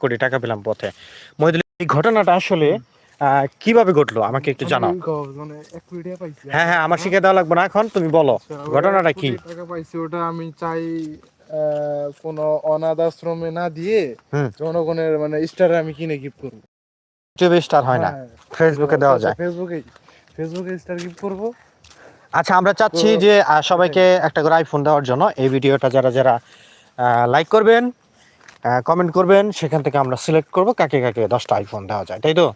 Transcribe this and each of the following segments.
কোটি টাকা পেলাম পথে। মহিদুল এই ঘটনাটা আসলে কীভাবে ঘটলো? আমাকে একটু জানাও। মানে হ্যাঁ হ্যাঁ আমার শিখে দেওয়া লাগবে না এখন তুমি বলো। আচ্ছা, ঘটনাটা কি? টাকা পাইছি ওটা আমি চাই কোনো অনাথ আশ্রমে না দিয়ে জনগণের মানে স্টারে আমি কিনে গিফট করব। ইউটিউবে স্টার হয় না। হ্যাঁ, ফেসবুকে দেওয়া আচ্ছা, যায়। ফেসবুকে ফেসবুকে স্টার গিফট করব। আচ্ছা আমরা চাচ্ছি যে সবাইকে একটা করে আইফোন দেওয়ার জন্য। এই ভিডিওটা যারা যারা লাইক করবেন কমেন্ট করবেন সেখান থেকে আমরা সিলেক্ট করব কাকে কাকে দশটা আইফোন দেওয়া যায় তাই তো?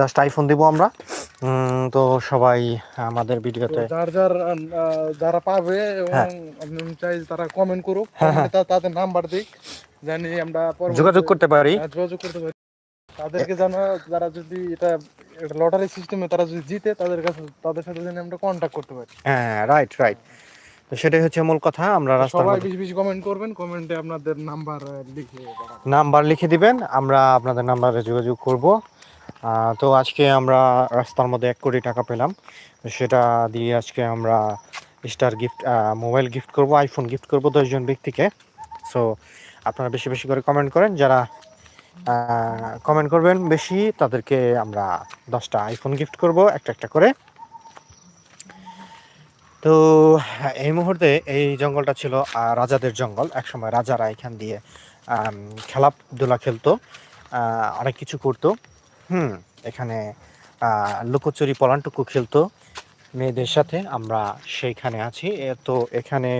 দশটা আইফোন দিব আমরা। তো সবাই আমাদের ভিডিওতে যার যার যারা পাবে এবং হ্যাঁ। চাই তারা কমেন্ট করুক হ্যাঁ, হ্যাঁ। তাদের নাম্বার দিক জানি আমরা যোগাযোগ করতে পারি। যোগাযোগ করতে পারি। তাদেরকে জানা যারা যদি এটা লটারি সিস্টেমে তারা যদি জিতে তাদের কাছে তাদের সাথে যেন আমরা কন্ট্যাক্ট করতে পারি। হ্যাঁ রাইট রাইট তো সেটাই হচ্ছে মূল কথা আমরা রাস্তার সবাই বেশি বেশি কমেন্ট করবেন কমেন্টে আপনাদের নাম্বার লিখে নাম্বার লিখে দিবেন আমরা আপনাদের নাম্বারে যোগাযোগ করব। তো আজকে আমরা রাস্তার মধ্যে এক কোটি টাকা পেলাম সেটা দিয়ে আজকে আমরা স্টার গিফট মোবাইল গিফট করব আইফোন গিফট করব দশজন ব্যক্তিকে। সো আপনারা বেশি বেশি করে কমেন্ট করেন যারা কমেন্ট করবেন বেশি তাদেরকে আমরা দশটা আইফোন গিফট করব একটা একটা করে। তো এই মুহূর্তে এই জঙ্গলটা ছিল রাজাদের জঙ্গল। একসময় রাজারা এখান দিয়ে খেলাধুলা খেলতো অনেক কিছু করতো। হুম এখানে লুকোচুরি পলানটুকু খেলতো মেয়েদের সাথে। আমরা সেইখানে আছি। তো এখানে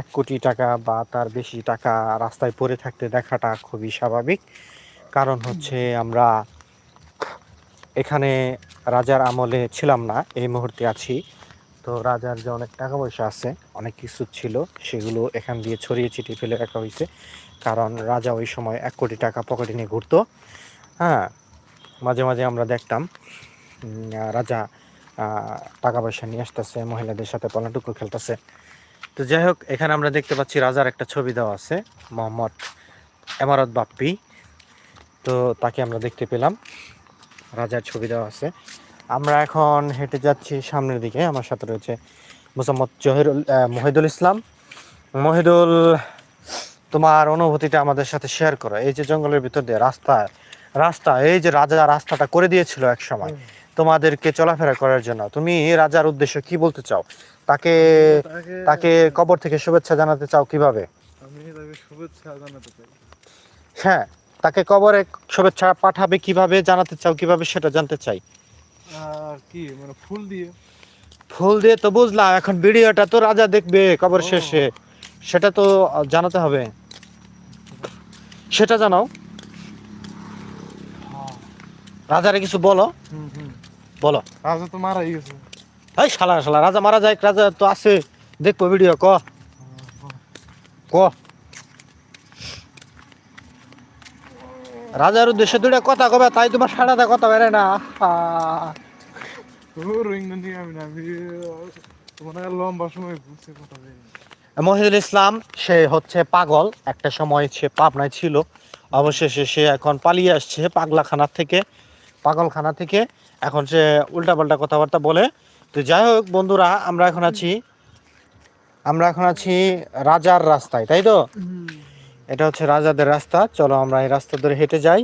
এক কোটি টাকা বা তার বেশি টাকা রাস্তায় পড়ে থাকতে দেখাটা খুবই স্বাভাবিক। কারণ হচ্ছে আমরা এখানে রাজার আমলে ছিলাম না। এই মুহূর্তে আছি। তো রাজার যে অনেক টাকা পয়সা আছে, অনেক কিছু ছিল, সেগুলো এখান দিয়ে ছড়িয়ে ছিটিয়ে ফেলে রাখা হয়েছে। কারণ রাজা ওই সময় এক কোটি টাকা পকেটে নিয়ে ঘুরতো। হ্যাঁ মাঝে মাঝে আমরা দেখতাম রাজা টাকা পয়সা নিয়ে আসতেছে, মহিলাদের সাথে পলাটুকু খেলতেছে। তো যাই হোক, এখানে আমরা দেখতে পাচ্ছি রাজার একটা ছবি দেওয়া আছে, মোহাম্মদ এমারত বাপ্পি। তো তাকে আমরা দেখতে পেলাম, রাজার ছবি দেওয়া আছে। আমরা এখন হেঁটে যাচ্ছি সামনের দিকে। আমার সাথে রয়েছে মোসাম্মদ জহিরুল মহিদুল ইসলাম। মহিদুল তোমার অনুভূতিটা আমাদের সাথে শেয়ার করো। এই যে জঙ্গলের ভিতর দিয়ে রাস্তা রাস্তা এই যে রাজা রাস্তাটা করে দিয়েছিল এক সময় তোমাদেরকে চলাফেরা করার জন্য। তুমি রাজার উদ্দেশ্য কি বলতে চাও? তাকে তাকে কবর থেকে শুভেচ্ছা জানাতে চাও কীভাবে? আমি তাকে শুভেচ্ছা জানাতে চাই। হ্যাঁ তাকে কবরে শুভেচ্ছা পাঠাবে কীভাবে জানাতে চাও কীভাবে সেটা জানতে চাই। আর কি মানে ফুল দিয়ে? ফুল দিয়ে তো বুঝলাম এখন ভিডিওটা তো রাজা দেখবে কবর শেষে। সেটা তো জানাতে হবে। সেটা জানাও। হ্যাঁ। রাজারে কিছু বলো। বলো। রাজা তো মারাই গেছে। এই শালা শালা রাজা মারা যায় রাজা তো আছে। দেখব ভিডিও ক? ক? রাজার উদ্দেশ্যে দুইটা কথা কবে তাই তোমার সারাটা কথা বেড়ে না। আহা। রোহিঙ্গা নিয়ে আমি না আমি লম্বা সময় বুঝতে কথা বলি মহিদুল ইসলাম সে হচ্ছে পাগল। একটা সময় সে পাবনায় ছিল। অবশেষে সে এখন পালিয়ে আসছে পাগলাখানা থেকে পাগলখানা থেকে। এখন সে উল্টাপাল্টা কথাবার্তা বলে। তো যাই হোক বন্ধুরা আমরা এখন আছি আমরা এখন আছি রাজার রাস্তায় তাই তো? এটা হচ্ছে রাজাদের রাস্তা। চলো আমরা এই রাস্তা ধরে হেঁটে যাই।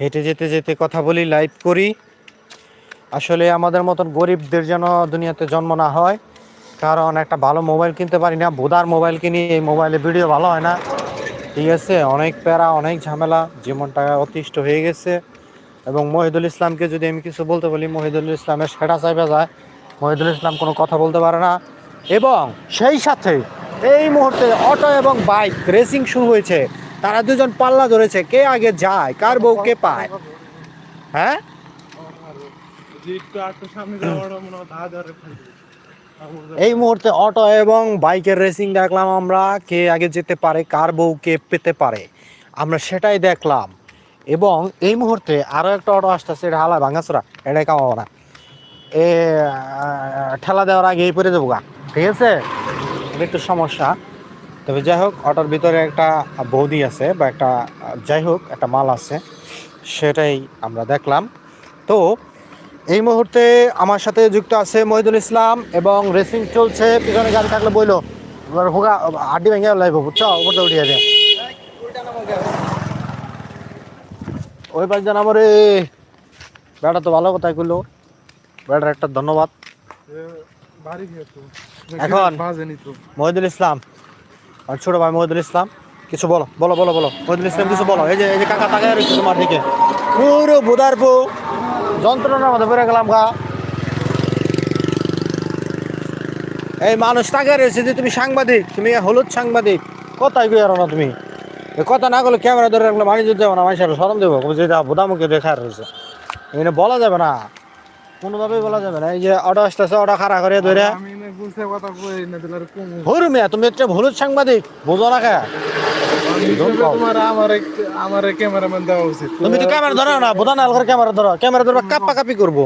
হেঁটে যেতে যেতে কথা বলি লাইভ করি। আসলে আমাদের মতন গরিবদের যেন দুনিয়াতে জন্ম না হয়, কারণ একটা ভালো মোবাইল কিনতে পারি না বোদার মোবাইল কিনি, এই মোবাইলে ভিডিও ভালো হয় না। ঠিক আছে, অনেক প্যারা, অনেক ঝামেলা, জীবনটা অতিষ্ঠ হয়ে গেছে। এবং মহিদুল ইসলামকে যদি আমি কিছু বলতে বলি, মহিদুল ইসলামের সেটা চাইবে যায়। মহিদুল ইসলাম কোনো কথা বলতে পারে না। এবং সেই সাথে এই মুহূর্তে অটো এবং বাইক রেসিং শুরু হয়েছে। তারা দুজন পাল্লা ধরেছে, কে আগে যায়, কার বউ কে পায়? হ্যাঁ? এই মুহূর্তে অটো এবং বাইকের রেসিং দেখলাম আমরা, কে আগে যেতে পারে, কার বউ কে পেতে পারে। আমরা সেটাই দেখলাম। এবং এই মুহূর্তে আরও একটা অটো আসতেছে, এটা হালা ভাঙাচোরা এটাই কামাবো না। এ ঠেলা দেওয়ার আগে এই পরে দেবো গা, ঠিক আছে? এটা একটু সমস্যা। তবে যাই হোক, অটোর ভিতরে একটা বৌদি আছে বা একটা, যাই হোক, একটা মাল আছে, সেটাই আমরা দেখলাম। তো এই মুহূর্তে আমার সাথে যুক্ত আছে মহিদুল ইসলাম এবং রেসিং চলছে, পিছনে গাড়ি থাকলে বইলো। হোগা আড্ডি ভেঙে লাইভ বুঝছ? উপরটা উঠিয়ে দে। ওই পাঁচ জন আমার বেটা তো ভালো কথাই কইলো। বেটার একটা ধন্যবাদ। এখন- মহিদুল ইসলাম আর ছোট ভাই মহিদুল ইসলাম কিছু বলো বলো বলো বলো মহিদুল ইসলাম কিছু বলো এই যে এই যে কাকা তাকায় রয়েছে তোমার দিকে। পুরো বুধার পু যন্ত্রণার মধ্যে পড়ে গেলাম গা। এই মানুষ তাকায় রয়েছে যে তুমি সাংবাদিক তুমি হলুদ সাংবাদিক কথাই আর না তুমি। এ কথা না করলে ক্যামেরা ধরে রাখলে বাণিজ্য দেবো না মানুষের সরম দেবো যেটা বোদামুখে দেখা রয়েছে। এখানে বলা যাবে না। কোনোভাবেই বলা যাবে না। এই যে অটো আসতেছে অটো খাড়া করে ধরে। হরু মিয়া তুমি একটা হলুদ সাংবাদিক বোঝো না উচিত। তুমি তো ক্যামেরা ধরো না বোঝা না আলগার ক্যামেরা ধরো। ক্যামেরা ধরো কাপ্পা কাপি করব।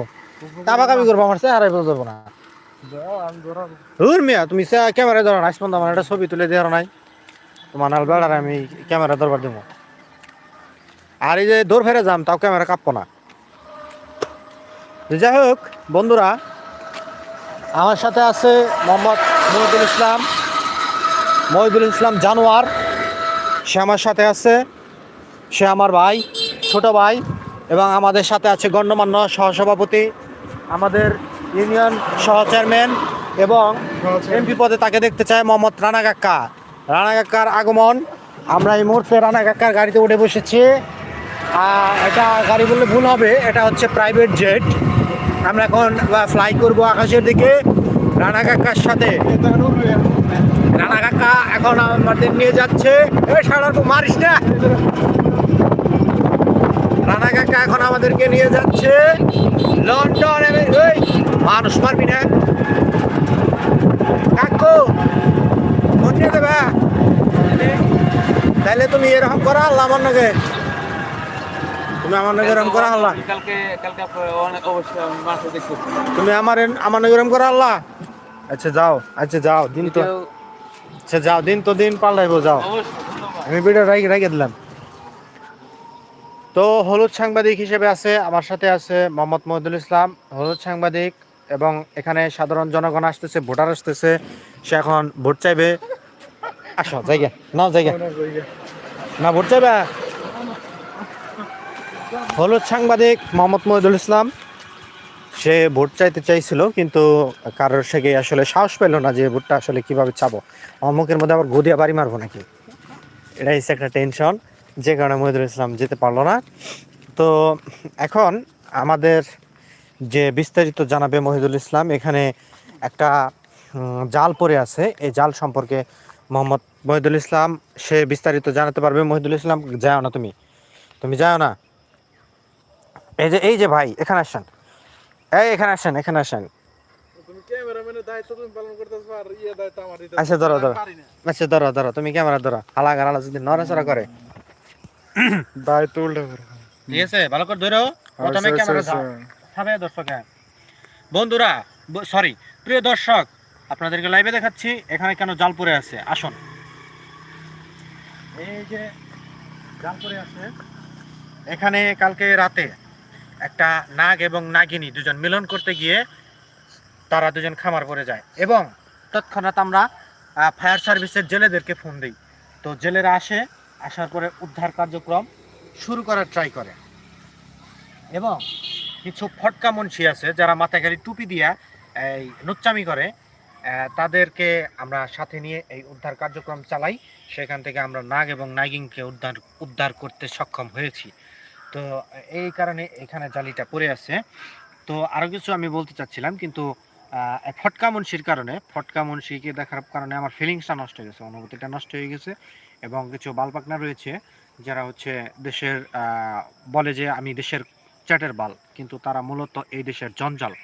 কাপা কাপি করব আমার চেহারাই বোঝা যাব না। ধরাবো। হুর মিয়া তুমি ক্যামেরা ধরো না আজপর্যন্ত আমার একটা ছবি তুলে দেওয়ার নাই। তোমার নাল বেড়ার আমি ক্যামেরা ধরবার দেবো আর এই যে দৌড় ফেরে যাম তাও ক্যামেরা কাঁপবো না। যাই হোক, বন্ধুরা, আমার সাথে আছে মোহাম্মদ মহিদুল ইসলাম। মহিদুল ইসলাম জানোয়ার, সে আমার সাথে আছে। সে আমার ভাই, ছোট ভাই, এবং আমাদের সাথে আছে গণ্যমান্য সহসভাপতি, আমাদের ইউনিয়ন সহ চেয়ারম্যান এবং এমপি পদে তাকে দেখতে চায় মোহাম্মদ রানা কাক্কা। রানা কাক্কার আগমন, আমরা এই মুহূর্তে রানা কাক্কার গাড়িতে উঠে বসেছি। এটা গাড়ি বললে ভুল হবে, এটা হচ্ছে প্রাইভেট জেট আমরা এখন ফ্লাই করব আকাশের দিকে রানা কাক্কার সাথে। রানা কাকা এখন আমাদের নিয়ে যাচ্ছে। সাড়ার মারিস না। রানা কাকা এখন আমাদেরকে নিয়ে যাচ্ছে। লন্ডন মানুষ মারবি না। কাকু নিয়ে দেবে। তাহলে তুমি এরকম করা, আল্লাহ তুমি আমার নাকি করা আল্লাহ। কালকে কালকে অবশ্যই দেখতে তুমি আমার আমার নাকি করা আল্লাহ। আচ্ছা যাও আচ্ছা যাও দিন তো আচ্ছা যাও দিন তো দিন পাল্টাইবো যাও। আমি ভিডিও রেখে রেখে দিলাম। তো হলুদ সাংবাদিক হিসেবে আছে আমার সাথে আছে মোহাম্মদ মহিদুল ইসলাম হলুদ সাংবাদিক এবং এখানে সাধারণ জনগণ আসতেছে ভোটার আসতেছে সে এখন ভোট চাইবে। আসো জায়গা নাও জায়গা না ভোট চাইবে? হলুদ সাংবাদিক মোহাম্মদ মহিদুল ইসলাম। সে ভোট চাইতে চাইছিল, কিন্তু কারোর সে আসলে সাহস পেল না যে ভোটটা আসলে কীভাবে চাবো। মুখের মধ্যে আবার গদিয়া বাড়ি মারবো নাকি? এটাই হচ্ছে একটা টেনশন যে কারণে মহিদুল ইসলাম যেতে পারল না। তো এখন আমাদের যে বিস্তারিত জানাবে মহিদুল ইসলাম, এখানে একটা জাল পড়ে আছে। এই জাল সম্পর্কে মোহাম্মদ মহিদুল ইসলাম, সে বিস্তারিত জানাতে পারবে। মহিদুল ইসলাম, যাও না তুমি। তুমি যাও না। এই যে এই যে ভাই এখানে আসেন। এই এখানে আসেন এখানে আসেন। ইয়ে আচ্ছা, ধরো, ধরো। আচ্ছা ধরো ধরো তুমি ক্যামেরা ধরো। হালা গালা যদি নড়াচড়া করে। দায়িত্ব উল্টে ঠিক আছে ভালো করে ধরো। প্রথমে আচ্ছা, ক্যামেরা আচ্ছা, সাবে দর্শক হ্যাঁ। বন্ধুরা সরি প্রিয় দর্শক আপনাদেরকে লাইভে দেখাচ্ছি। এখানে কেন জাল পড়ে আছে? আসুন। এই যে জাল পড়ে আছে। এখানে কালকে রাতে একটা নাগ এবং নাগিনী দুজন মিলন করতে গিয়ে তারা দুজন খামার পড়ে যায়। এবং তৎক্ষণাৎ আমরা ফায়ার সার্ভিসের জেলেদেরকে ফোন দিই। তো জেলেরা আসে, আসার পরে উদ্ধার কার্যক্রম শুরু করার ট্রাই করে। এবং কিছু ফটকা মুন্সি আছে যারা মাথায় খালি টুপি দিয়া, এই, নুচ্চামি করে। তাদেরকে আমরা সাথে নিয়ে এই উদ্ধার কার্যক্রম চালাই। সেখান থেকে আমরা নাগ এবং নাগিনকে উদ্ধার উদ্ধার করতে সক্ষম হয়েছি। তো এই কারণে এখানে জালিটা পড়ে আছে। তো আরও কিছু আমি বলতে চাচ্ছিলাম, কিন্তু ফটকা মুন্সির কারণে, ফটকা মুন্সিকে দেখার কারণে আমার ফিলিংসটা নষ্ট হয়ে গেছে, অনুভূতিটা নষ্ট হয়ে গেছে এবং কিছু বালপাকনা রয়েছে যারা হচ্ছে দেশের বলে যে আমি দেশের চ্যাটের বাল, কিন্তু তারা মূলত এই দেশের জঞ্জাল।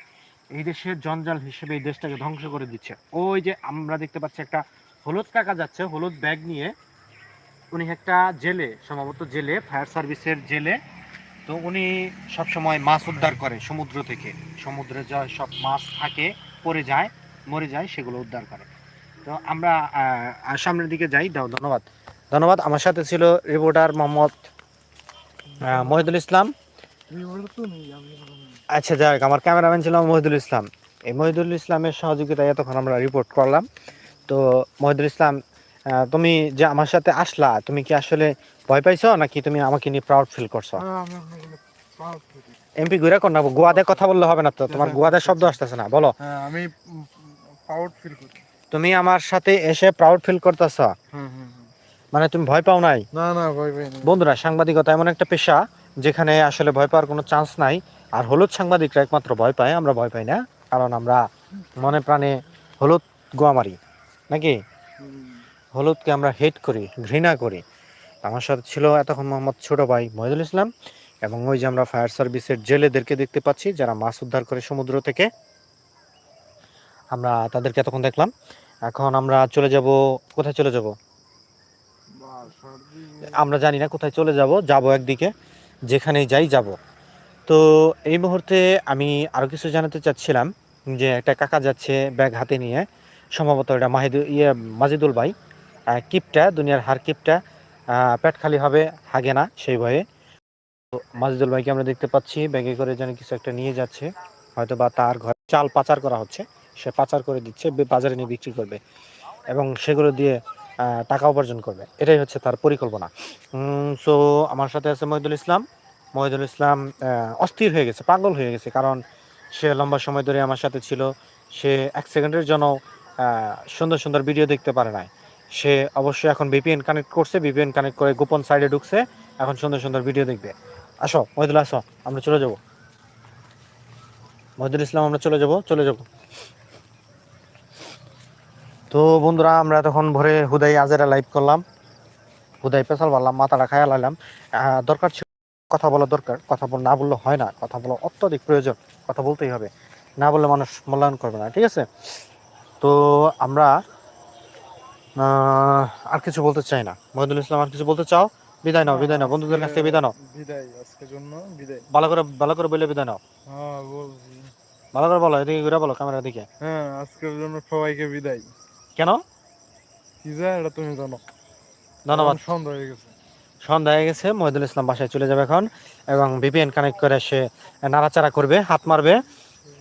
এই দেশের জঞ্জাল হিসেবে এই দেশটাকে ধ্বংস করে দিচ্ছে। ওই যে আমরা দেখতে পাচ্ছি একটা হলুদ কাকা যাচ্ছে, হলুদ ব্যাগ নিয়ে উনি একটা জেলে, সম্ভবত জেলে, ফায়ার সার্ভিসের জেলে। তো উনি সবসময় মাছ উদ্ধার করে সমুদ্র থেকে। সমুদ্রে যা সব মাছ থাকে, পড়ে যায়, মরে যায়, সেগুলো উদ্ধার করে। তো আমরা সামনের দিকে যাই। দাও, ধন্যবাদ। ধন্যবাদ। আমার সাথে ছিল রিপোর্টার মোহাম্মদ মহিদুল ইসলাম। আচ্ছা যাক আমার ক্যামেরাম্যান ছিল মহিদুল ইসলাম। এই মহিদুল ইসলামের সহযোগিতায় এতক্ষণ আমরা রিপোর্ট করলাম। তো মহিদুল ইসলাম তুমি যে আমার সাথে আসলা তুমি কি আসলে ভয় পাইছো নাকি তুমি আমাকে নিয়ে প্রাউড ফিল করছ? হ্যাঁ। এমপি ঘুরে কর না গোয়াতে কথা বললে হবে না তো তোমার গোয়াতে শব্দ আসতেছে না বলো। হ্যাঁ আমি প্রাউড ফিল করি তুমি আমার সাথে এসে প্রাউড ফিল করতেছ। মানে তুমি ভয় পাও নাই? না না ভয় পাই না বন্ধুরা সাংবাদিকতা এমন একটা পেশা যেখানে আসলে ভয় পাওয়ার কোনো চান্স নাই আর হলুদ সাংবাদিকরা একমাত্র ভয় পায় আমরা ভয় পাই না কারণ আমরা মনে প্রাণে হলুদ গোয়া মারি নাকি। হলুদকে আমরা হেট করি, ঘৃণা করি। আমার সাথে ছিল এতক্ষণ মোহাম্মদ ছোট ভাই মহিদুল ইসলাম এবং ওই যে আমরা ফায়ার সার্ভিসের জেলেদেরকে দেখতে পাচ্ছি, যারা মাছ উদ্ধার করে সমুদ্র থেকে। আমরা তাদেরকে এতক্ষণ দেখলাম। এখন আমরা চলে যাব, কোথায় চলে যাব? আমরা জানি না কোথায় চলে যাব যাব একদিকে, যেখানেই যাই যাব। তো এই মুহূর্তে আমি আরও কিছু জানাতে চাচ্ছিলাম, যে একটা কাকা যাচ্ছে ব্যাগ হাতে নিয়ে, সম্ভবত এটা মাহিদু ইয়ে মাজিদুল ভাই। কিপটা, দুনিয়ার হার কিপটা পেট খালি হবে, হাগে না সেই ভয়ে। তো মাজিদুল ভাইকে আমরা দেখতে পাচ্ছি, ব্যাগে করে যেন কিছু একটা নিয়ে যাচ্ছে। হয়তো বা তার ঘরে চাল পাচার করা হচ্ছে, সে পাচার করে দিচ্ছে বাজারে নিয়ে বিক্রি করবে এবং সেগুলো দিয়ে টাকা উপার্জন করবে। এটাই হচ্ছে তার পরিকল্পনা। সো আমার সাথে আছে মহিদুল ইসলাম। মহিদুল ইসলাম অস্থির হয়ে গেছে, পাগল হয়ে গেছে, কারণ সে লম্বা সময় ধরে আমার সাথে ছিল। সে এক সেকেন্ডের জন্য সুন্দর সুন্দর ভিডিও দেখতে পারে নাই। সে অবশ্যই এখন ভিপিএন কানেক্ট করছে ভিপিএন কানেক্ট করে গোপন সাইডে ঢুকছে। এখন সুন্দর সুন্দর ভিডিও দেখবে। আসো, মহিদুল, আসো, আমরা চলে যাব। মহিদুল ইসলাম, আমরা চলে যাব চলে যাব। তো বন্ধুরা, আমরা তখন ভোরে হুদাই আজেরা লাইভ করলাম। হুদাই পেশাল মারলাম, মাথাটা খায়া লাইলাম। দরকার ছিল কথা বলা দরকার, কথা বল না বললে হয় না। কথা বলা অত্যধিক প্রয়োজন, কথা বলতেই হবে। না বললে মানুষ মূল্যায়ন করবে না, ঠিক আছে? তো আমরা আর কিছু বলতে চাই না। মহিদুল ইসলাম আর কিছু বলতে চাও? বিদায় নাও বিদায় নাও। বন্ধুদের কাছ থেকে বিদায় নাও। বিদায় আজকের জন্য বিদায়। ভালো করে ভালো করে বলে বিদায় নাও। হ্যাঁ বলছি। ভালো করে বলো এদিকে ঘুরে বলো ক্যামেরার দিকে। হ্যাঁ আজকের জন্য সবাইকে বিদায়। কেন? কি যায় এটা তুমি জানো। ধন্যবাদ। সন্ধ্যা হয়ে গেছে। সন্ধ্যা হয়ে গেছে মহিদুল ইসলাম বাসায় চলে যাবে এখন। এবং ভিপিএন কানেক্ট করে সে নাড়াচাড়া করবে হাত মারবে।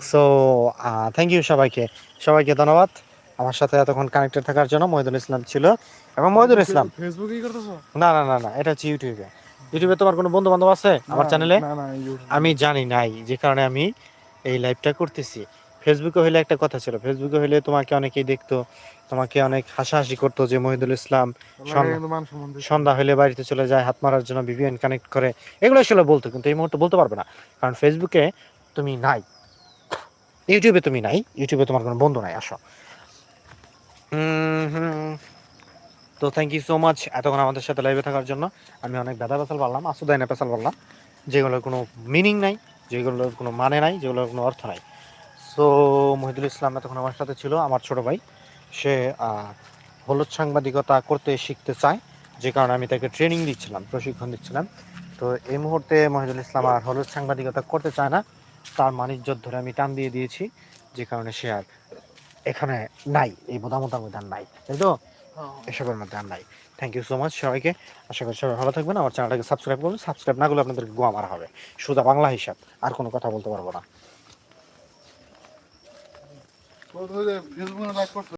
সো থ্যাংক ইউ সবাইকে। সবাইকে ধন্যবাদ। আমার সাথে এতক্ষণ কানেক্টেড থাকার জন্য মহিদুল ইসলাম ছিল। এবং মহিদুল ইসলাম ফেসবুকে করতেছো? না না না না এটা হচ্ছে ইউটিউবে। ইউটিউবে তোমার কোনো বন্ধু বান্ধব আছে আমার চ্যানেলে না না ইউটিউবে। আমি জানি নাই যে কারণে আমি এই লাইভটা করতেছি। ফেসবুকে হলে একটা কথা ছিল ফেসবুকে হলে তোমাকে অনেকেই দেখতো তোমাকে অনেক হাসাহাসি করতো যে মহিদুল ইসলাম সন্ধ্যা- হলে বাড়িতে চলে যায় হাত মারার জন্য ভিভিএন কানেক্ট করে। এগুলো আসলে বলতো কিন্তু এই মুহূর্তে বলতে পারবে না। কারণ ফেসবুকে তুমি নাই। ইউটিউবে তুমি নাই ইউটিউবে তোমার কোনো বন্ধু নাই আসো। তো থ্যাংক ইউ সো মাচ এতক্ষণ আমাদের সাথে লাইভে থাকার জন্য। আমি অনেক বেদা পেশাল পারলাম আসুদাইনা পেশাল পারলাম, যেগুলোর কোনো মিনিং নাই, যেগুলোর কোনো মানে নাই, যেগুলোর কোনো অর্থ নাই। সো মহিদুল ইসলাম এতক্ষণ আমার সাথে ছিল, আমার ছোট ভাই। সে হলুদ সাংবাদিকতা করতে শিখতে চায়, যে কারণে আমি তাকে ট্রেনিং দিচ্ছিলাম, প্রশিক্ষণ দিচ্ছিলাম। তো এই মুহূর্তে মহিদুল ইসলাম আর হলুদ সাংবাদিকতা করতে চায় না, তার মানিজ্যত ধরে আমি টান দিয়ে দিয়েছি, যে কারণে সে আর এখানে নাই এই বোধামতার মধ্যে আর নাই তাই তো? হ্যাঁ। এসবের মধ্যে আর নাই। থ্যাংক ইউ সো মাচ সবাইকে। আশা করি সবাই ভালো থাকবেন। আমার চ্যানেলটাকে সাবস্ক্রাইব করুন। সাবস্ক্রাইব না করলে আপনাদেরকে গোয়া মারা হবে। শুধু বাংলা হিসাব। আর কোনো কথা বলতে পারব না।